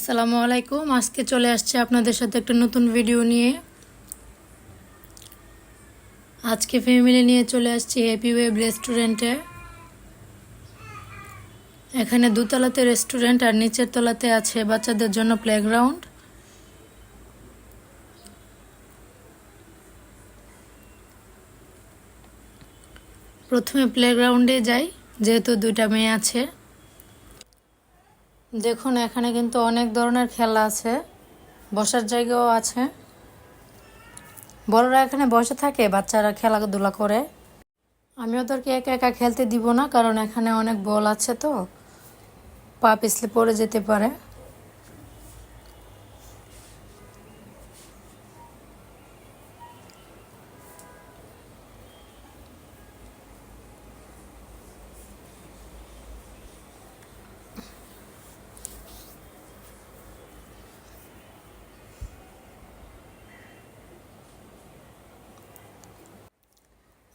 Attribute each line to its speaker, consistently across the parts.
Speaker 1: আসসালামু আলাইকুম। আজকে চলে আসছে আপনাদের সাথে একটা নতুন ভিডিও নিয়ে। আজকে ফ্যামিলি নিয়ে চলে আসছি হ্যাপি ওয়েব রেস্টুরেন্টে এখানে দুতলাতে রেস্টুরেন্ট আর নিচের তলাতে আছে বাচ্চাদের জন্য প্লেগ্রাউন্ড প্রথমে প্লেগ্রাউন্ডে যাই, যেহেতু দুইটা মেয়ে আছে। দেখুন, এখানে কিন্তু অনেক ধরনের খেলা আছে। বসার জায়গাও আছে। বড়রা এখানে বসে থাকে, বাচ্চারা খেলাধুলা করে। আমি ওদেরকে একা একা খেলতে দিব না, কারণ এখানে অনেক বল আছে তো। পা পিছলে পড়ে যেতে পারে।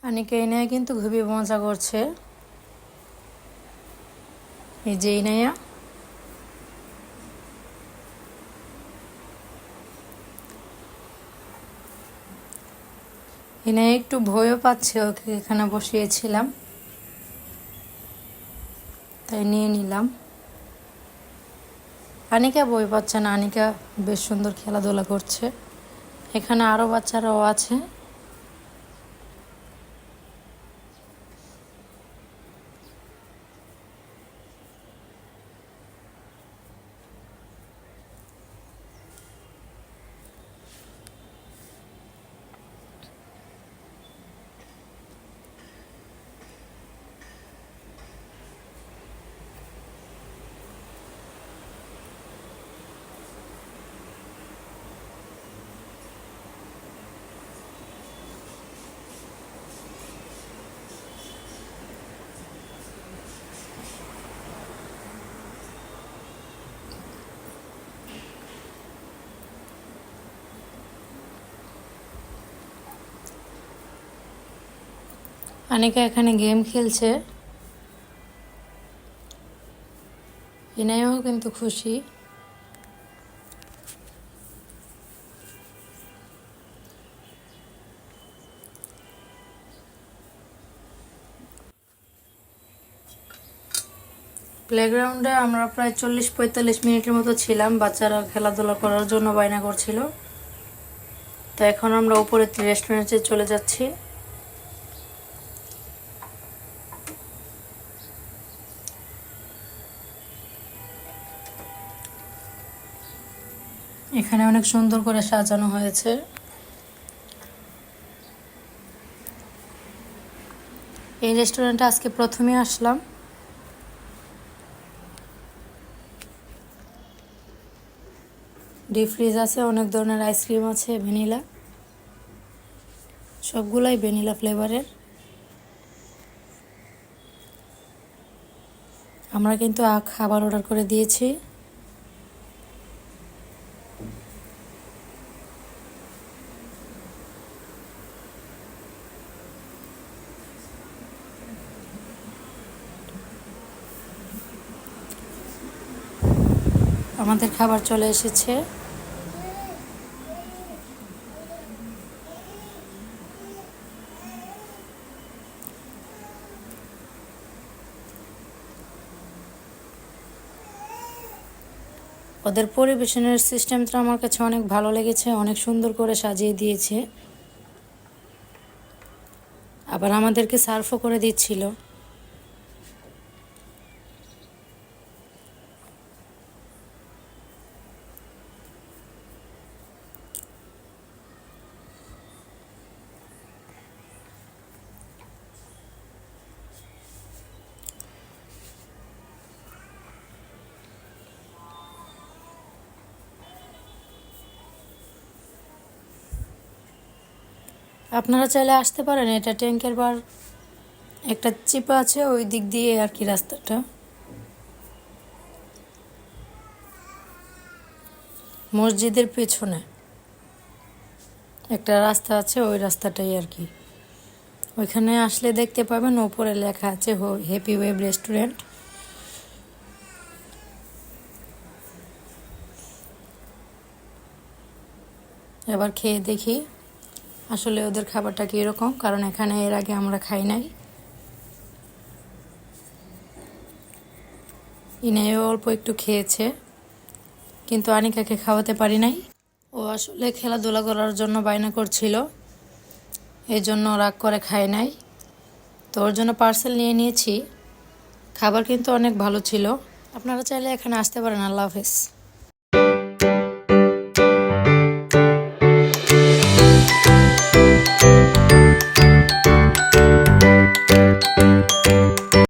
Speaker 1: আনিকা ইনায়া কিন্তু খুবই মজা করছে। এই যে ইনায়া ইনায়া একটু ভয়ও পাচ্ছে ওকে, এখানে বসিয়েছিলাম। তাই নিয়ে নিলাম। আনিকা বই পাচ্ছে না, আনিকা বেশ সুন্দর খেলাধুলা করছে। এখানে আরও বাচ্চারাও আছে। অনেকে এখানে গেম খেলছে। ইনায়ও কিন্তু খুশি। প্লেগ্রাউন্ডে আমরা প্রায় চল্লিশ পঁয়তাল্লিশ মিনিটের মতো ছিলাম। বাচ্চারা খেলাধুলা করার জন্য বায়না করছিল। তো এখন আমরা উপরে রেস্টুরেন্টে চলে যাচ্ছি। এখানে অনেক সুন্দর করে সাজানো হয়েছে। এই রেস্টুরেন্টে আজকে প্রথমে আসলাম। ডিপ ফ্রিজ আছে, অনেক ধরনের আইসক্রিম আছে, ভ্যানিলা। সবগুলাই ভ্যানিলা ফ্লেভারের। আমরা কিন্তু খাবার অর্ডার করে দিয়েছি। আমাদের খাবার চলে এসেছে। ওদের পরিবেশনের সিস্টেমটা আমার কাছে অনেক ভালো লেগেছে, অনেক সুন্দর করে সাজিয়ে দিয়েছে। আবার আমাদেরকে সার্ফও করে দিচ্ছিল। আপনারা চাইলে আসতে পারেন, এটা ট্যাঙ্কের বার, একটা চিপা আছে ওই দিক দিয়ে আর কি রাস্তাটা। মসজিদের পেছনে একটা রাস্তা আছে, ওই রাস্তাটাই আর কি। ওইখানে আসলে দেখতে পাবেন, ওপরে লেখা আছে হ্যাপি ওয়েব রেস্টুরেন্ট। এবার খেয়ে দেখি। আসলে ওদের খাবারটা কীরকম কারণ এখানে এর আগে আমরা খাই নাই। ইনাইও অল্প একটু খেয়েছে, কিন্তু আনিকাকে খাওয়াতে পারি নাই। ও আসলে খেলাধুলা করার জন্য বায়না করছিল এই জন্য রাগ করে খায় নাই। তো ওর জন্য পার্সেল নিয়ে নিয়েছি। খাবার কিন্তু অনেক ভালো ছিল। আপনারা চাইলে এখানে আসতে পারেন। আল্লাহ হাফেজ।